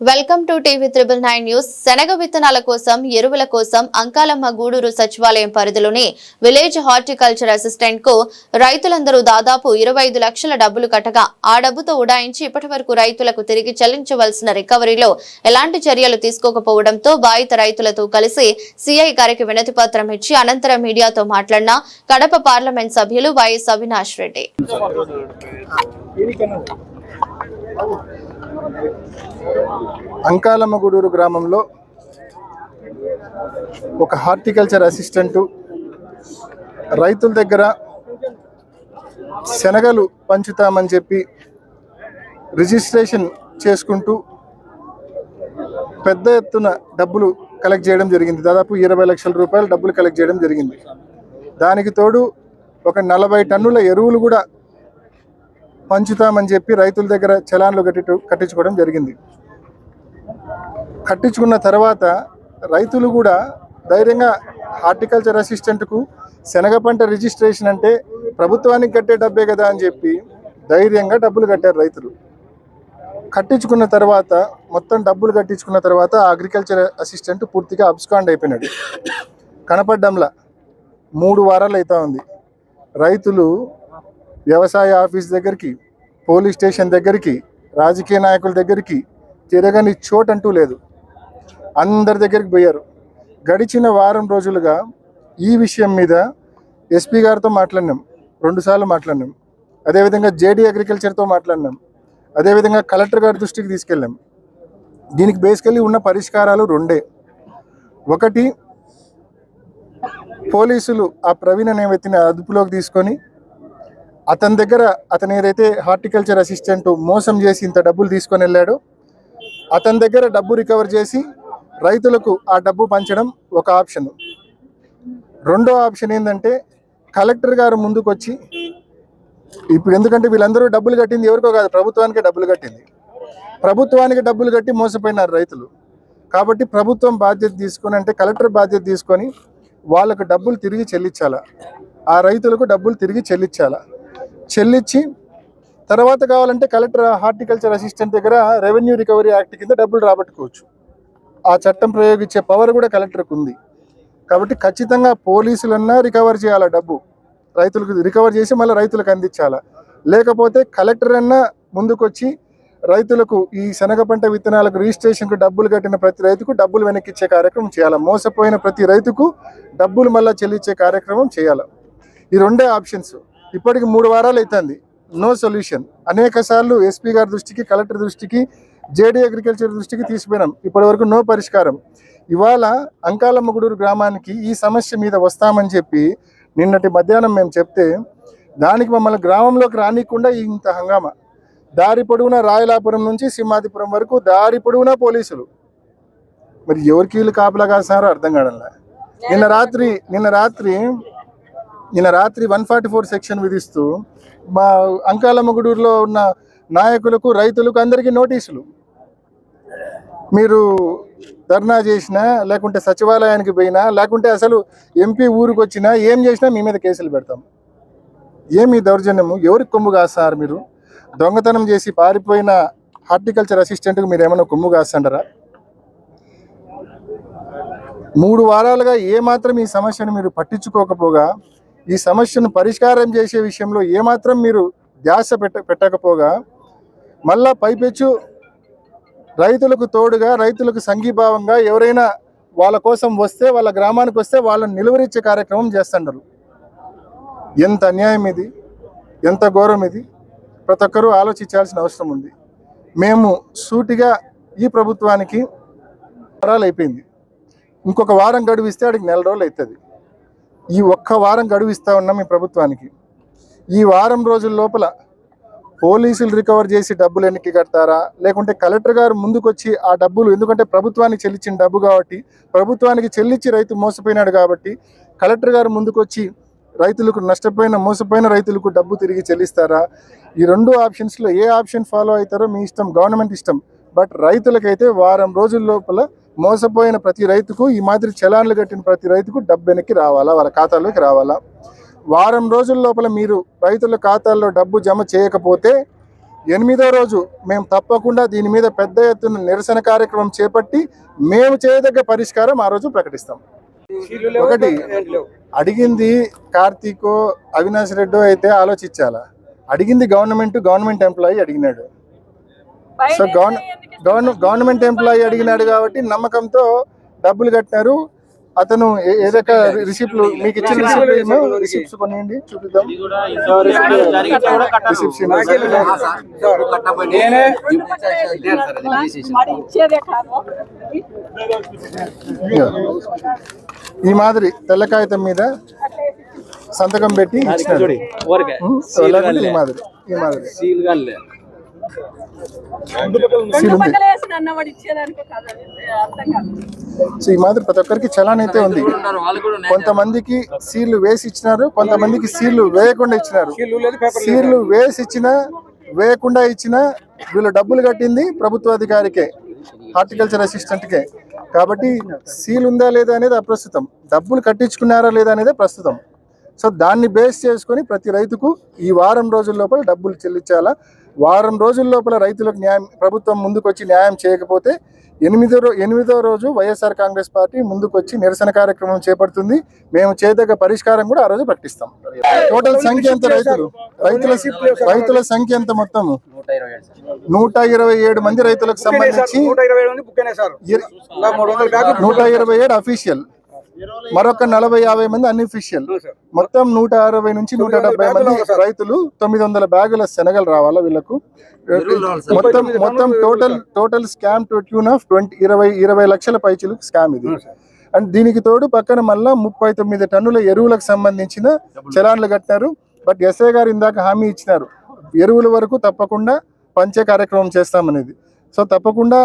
Welcome to TV triple nine news. శనగ విత్తనాల కోసం ఎరువుల కోసం అంకాలమ్మ గూడూరు సచివాలయం పరిధిలోని విలేజ్ హార్టికల్చర్ అసిస్టెంట్కు రైతులందరూ దాదాపు ఇరవై ఐదు లక్షల డబ్బులు కట్టగా ఆ డబ్బుతో ఉడాయించి ఇప్పటి రైతులకు తిరిగి చెల్లించవలసిన రికవరీలో ఎలాంటి చర్యలు తీసుకోకపోవడంతో బాధిత రైతులతో కలిసి సిఐ గారికి వినతి పత్రం ఇచ్చి అనంతరం మీడియాతో మాట్లాడిన కడప పార్లమెంట్ సభ్యులు వైఎస్ అవినాష్ రెడ్డి. అంకాలమ్మగూడూరు గ్రామంలో ఒక హార్టికల్చర్ అసిస్టెంటు రైతుల దగ్గర శనగలు పంచుతామని చెప్పి రిజిస్ట్రేషన్ చేసుకుంటూ పెద్ద ఎత్తున డబ్బులు కలెక్ట్ చేయడం జరిగింది. దాదాపు ఇరవై లక్షల రూపాయలు డబ్బులు కలెక్ట్ చేయడం జరిగింది. దానికి తోడు ఒక నలభై టన్నుల ఎరువులు కూడా పంచుతామని చెప్పి రైతుల దగ్గర చలాన్లు కట్టి కట్టించుకోవడం జరిగింది. కట్టించుకున్న తర్వాత రైతులు కూడా ధైర్యంగా హార్టికల్చర్ అసిస్టెంట్కు శనగ పంట రిజిస్ట్రేషన్ అంటే ప్రభుత్వానికి కట్టే డబ్బే కదా అని చెప్పి ధైర్యంగా డబ్బులు కట్టారు రైతులు. కట్టించుకున్న తర్వాత మొత్తం డబ్బులు కట్టించుకున్న తర్వాత అగ్రికల్చర్ అసిస్టెంట్ పూర్తిగా అబ్స్కాండ్ అయిపోయినాడు. కనపడ్డంలా మూడు వారాలు అవుతా ఉంది. రైతులు వ్యవసాయ ఆఫీస్ దగ్గరికి పోలీస్ స్టేషన్ దగ్గరికి రాజకీయ నాయకుల దగ్గరికి తిరగని చోటు అంటూ లేదు. అందరి దగ్గరికి పోయారు. గడిచిన వారం రోజులుగా ఈ విషయం మీద ఎస్పీ గారితో మాట్లాడినాం. రెండుసార్లు మాట్లాడినాం. అదేవిధంగా జేడీ అగ్రికల్చర్తో మాట్లాడినాం. అదేవిధంగా కలెక్టర్ గారి దృష్టికి తీసుకెళ్ళాం. దీనికి బేసికలీ ఉన్న పరిష్కారాలు రెండే. ఒకటి పోలీసులు ఆ ప్రవీణ్ అనే వ్యక్తిని అదుపులోకి తీసుకొని అతని దగ్గర అతను ఏదైతే హార్టికల్చర్ అసిస్టెంట్ మోసం చేసి ఇంత డబ్బులు తీసుకొని వెళ్ళాడో అతని దగ్గర డబ్బు రికవర్ చేసి రైతులకు ఆ డబ్బు పంచడం ఒక ఆప్షన్. రెండో ఆప్షన్ ఏంటంటే కలెక్టర్ గారు ముందుకొచ్చి ఇప్పుడు ఎందుకంటే వీళ్ళందరూ డబ్బులు కట్టింది ఎవరికో కాదు ప్రభుత్వానికి డబ్బులు కట్టింది. ప్రభుత్వానికి డబ్బులు కట్టి మోసపోయినారు రైతులు. కాబట్టి ప్రభుత్వం బాధ్యత తీసుకొని అంటే కలెక్టర్ బాధ్యత తీసుకొని వాళ్ళకు డబ్బులు తిరిగి చెల్లించాలా? ఆ రైతులకు డబ్బులు తిరిగి చెల్లించాలా? చెల్లించి తర్వాత కావాలంటే కలెక్టర్ హార్టికల్చర్ అసిస్టెంట్ దగ్గర రెవెన్యూ రికవరీ యాక్ట్ కింద డబ్బులు రాబట్టుకోవచ్చు. ఆ చట్టం ప్రయోగించే పవర్ కూడా కలెక్టర్కు ఉంది. కాబట్టి ఖచ్చితంగా పోలీసులన్నా రికవర్ చేయాలా డబ్బు? రైతులకు రికవర్ చేసి మళ్ళీ రైతులకు అందించాలా? లేకపోతే కలెక్టర్ అన్నా ముందుకొచ్చి రైతులకు ఈ శనగ పంట విత్తనాలకు రిజిస్ట్రేషన్కు డబ్బులు కట్టిన ప్రతి రైతుకు డబ్బులు వెనక్కి ఇచ్చే కార్యక్రమం చేయాలి? మోసపోయిన ప్రతి రైతుకు డబ్బులు మళ్ళీ చెల్లించే కార్యక్రమం చేయాలి? ఈ రెండే ఆప్షన్స్. ఇప్పటికి మూడు వారాలు అవుతుంది. No solution. అనేక సార్లు ఎస్పీ గారి దృష్టికి కలెక్టర్ దృష్టికి జేడీ అగ్రికల్చర్ దృష్టికి తీసుకుపోయినాం ఇప్పటి వరకు నో పరిష్కారం. ఇవాళ అంకాలమ్మగూడూరు గ్రామానికి ఈ సమస్య మీద వస్తామని చెప్పి నిన్నటి మధ్యాహ్నం మేము చెప్తే దానికి మమ్మల్ని గ్రామంలోకి రానికుండా ఇంత హంగామా? దారి పొడవునా రాయలాపురం నుంచి సింహాదిపురం వరకు దారి పొడవునా పోలీసులు. మరి ఎవరికి వీళ్ళు కాపలా కాస్తారో అర్థం కాడంలా నిన్న రాత్రి నిన్న రాత్రి నిన్న రాత్రి వన్ ఫార్టీ ఫోర్ సెక్షన్ విధిస్తూ మా అంకాలమ్మగుడూరులో ఉన్న నాయకులకు రైతులకు అందరికీ నోటీసులు. మీరు ధర్నా చేసినా లేకుంటే సచివాలయానికి పోయినా లేకుంటే అసలు ఎంపీ ఊరికి వచ్చినా ఏం చేసినా మీ మీద కేసులు పెడతాం. ఏమి దౌర్జన్యము? ఎవరికి కొమ్ము కాస్తారు మీరు? దొంగతనం చేసి పారిపోయిన హార్టికల్చర్ అసిస్టెంట్కి మీరు ఏమైనా కొమ్ము కాస్తాంటారా మూడు వారాలుగా ఏమాత్రం ఈ సమస్యను మీరు పట్టించుకోకపోగా ఈ సమస్యను పరిష్కారం చేసే విషయంలో ఏమాత్రం మీరు ధ్యాస పెట్ట పెట్టకపోగా మళ్ళా పైపెచ్చు రైతులకు తోడుగా రైతులకు సంఘీభావంగా ఎవరైనా వాళ్ళ కోసం వస్తే వాళ్ళ గ్రామానికి వస్తే వాళ్ళని నిలువరించే కార్యక్రమం చేస్తుంటారు ఎంత అన్యాయం ఇది ఎంత ఘోరం ఇది ప్రతి ఒక్కరూ ఆలోచించాల్సిన అవసరం ఉంది. మేము సూటిగా ఈ ప్రభుత్వానికి వారాలు అయిపోయింది. ఇంకొక వారం గడువిస్తే అడిగి నెల రోజులు అవుతుంది. ఈ ఒక్క వారం గడువు ఇస్తా ఉన్నాం మీ ప్రభుత్వానికి. ఈ వారం రోజుల లోపల పోలీసులు రికవర్ చేసి డబ్బులు ఎన్నికి కడతారా? లేకుంటే కలెక్టర్ గారు ముందుకొచ్చి ఆ డబ్బులు ఎందుకంటే ప్రభుత్వానికి చెల్లించిన డబ్బు కాబట్టి ప్రభుత్వానికి చెల్లించి రైతు మోసపోయినాడు కాబట్టి కలెక్టర్ గారు ముందుకొచ్చి రైతులకు నష్టపోయిన మోసపోయిన రైతులకు డబ్బు తిరిగి చెల్లిస్తారా? ఈ రెండు ఆప్షన్స్లో ఏ ఆప్షన్ ఫాలో అవుతారో మీ ఇష్టం గవర్నమెంట్ ఇష్టం. బట్ రైతులకైతే వారం రోజుల లోపల మోసపోయిన ప్రతి రైతుకు ఈ మాదిరి చలాన్లు కట్టిన ప్రతి రైతుకు డబ్బు వెనక్కి రావాలా? వాళ్ళ ఖాతాలోకి రావాలా? వారం రోజుల లోపల మీరు రైతుల ఖాతాల్లో డబ్బు జమ చేయకపోతే ఎనిమిదో రోజు మేము తప్పకుండా దీని మీద పెద్ద ఎత్తున నిరసన కార్యక్రమం చేపట్టి మేము చేయదగ్గ పరిష్కారం ఆ రోజు ప్రకటిస్తాం. ఒకటి అడిగింది కార్తీకో అవినాష్ రెడ్డో అయితే ఆలోచించాలా? అడిగింది గవర్నమెంట్ గవర్నమెంట్ ఎంప్లాయీ అడిగినాడు. So govern govern government employee అడిగినాడు కాబట్టి నమ్మకంతో డబ్బులు కట్టినారు. అతను ఏ- ఏదైనా రిసిప్ట్లు మీకు ఇచ్చిన రిసిప్ట్లు రిసిప్ట్స్ కొనియండి చూపిద్దాం. ఈ మాదిరి తెల్ల కాగితం మీద సంతకం పెట్టి ఇచ్చినారు. ఈ మాదిరి ఈ మాదిరి. సో ఈ మాదిరి ప్రతి ఒక్కరికి చలాన్ అయితే ఉంది. కొంతమందికి సీళ్ళు వేసి ఇచ్చినారు కొంతమందికి సీళ్ళు వేయకుండా ఇచ్చినారు. సీళ్ళు వేసి ఇచ్చినా వేయకుండా ఇచ్చినా వీళ్ళు డబ్బులు కట్టింది ప్రభుత్వ అధికారికే హార్టికల్చర్ అసిస్టెంట్కే. కాబట్టి సీల్ ఉందా లేదా అనేది అప్రస్తుతం. డబ్బులు కట్టించుకున్నారా లేదా అనేది ప్రస్తుతం. సో దాన్ని బేస్ చేసుకొని ప్రతి రైతుకు ఈ వారం రోజుల లోపల డబ్బులు చెల్లించాలా? వారం రోజుల లోపల రైతులకు న్యాయం ప్రభుత్వం ముందుకు వచ్చి న్యాయం చేయకపోతే ఎనిమిదో రో ఎనిమిదో రోజు వైఎస్ఆర్ కాంగ్రెస్ పార్టీ ముందుకు వచ్చి నిరసన కార్యక్రమం చేపడుతుంది. మేము చేయదగ్గ పరిష్కారం కూడా ఆ రోజు ప్రకటిస్తాం. టోటల్ సంఖ్య ఎంత రైతులు? రైతుల రైతుల సంఖ్య ఎంత మొత్తం నూట ఇరవై ఏడు మంది రైతులకు సంబంధించి నూట ఇరవై ఏడు అఫీషియల్ మరొక నలభై యాభై మంది అన్అఫీషియల్ సార్. మొత్తం నూట అరవై నుంచి నూట డెబ్బై మంది రైతులు తొమ్మిది వందల బ్యాగుల శనగలు రావాలా వీళ్ళకు? మొత్తం మొత్తం total total scam to tune of twenty ఇరవై ఇరవై లక్షల పైచులు స్కామ్ ఇది. అండ్ దీనికి తోడు పక్కన మళ్ళా ముప్పై తొమ్మిది టన్నుల ఎరువులకు సంబంధించిన చలాన్లు కట్టినారు. బట్ ఎస్ఐ గారు ఇందాక హామీ ఇచ్చినారు. ఎరువుల వరకు తప్పకుండా పంచే కార్యక్రమం చేస్తామనేది. సో తప్పకుండా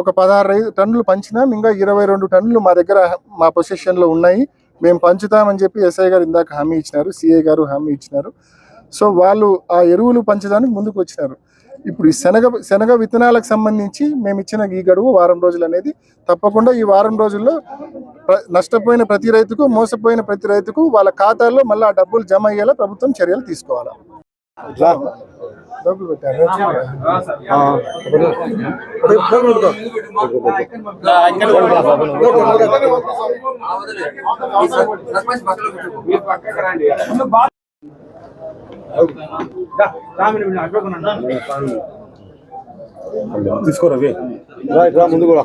ఒక పదహారు టన్నులు పంచినాం. ఇంకా ఇరవై రెండు టన్నులు మా దగ్గర మా పొజిషన్లో ఉన్నాయి. మేము పంచుతామని చెప్పి ఎస్ఐ గారు ఇందాక హామీ ఇచ్చినారు. సిఐ గారు హామీ ఇచ్చినారు. సో వాళ్ళు ఆ ఎరువులు పంచడానికి ముందుకు వచ్చినారు. ఇప్పుడు ఈ శనగ శనగ విత్తనాలకు సంబంధించి మేము ఇచ్చిన ఈ గడువు వారం రోజులు అనేది తప్పకుండా ఈ వారం రోజుల్లో నష్టపోయిన ప్రతి రైతుకు మోసపోయిన ప్రతి రైతుకు వాళ్ళ ఖాతాల్లో మళ్ళీ ఆ డబ్బులు జమ అయ్యేలా ప్రభుత్వం చర్యలు తీసుకోవాలి. డబ్బులు పెట్టారు? తీసుకోరవి రా ముందు కూడా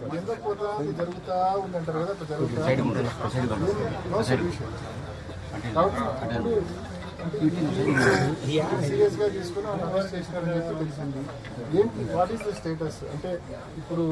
జరుగుతా ఉందంటారు కదా అట్లా జరుగుతా సీరియస్గా తీసుకుని అరెస్ట్ చేసినారని చెప్పి తెలిసింది. ఏంటి? వాట్ ఈస్ ద స్టేటస్ అంటే ఇప్పుడు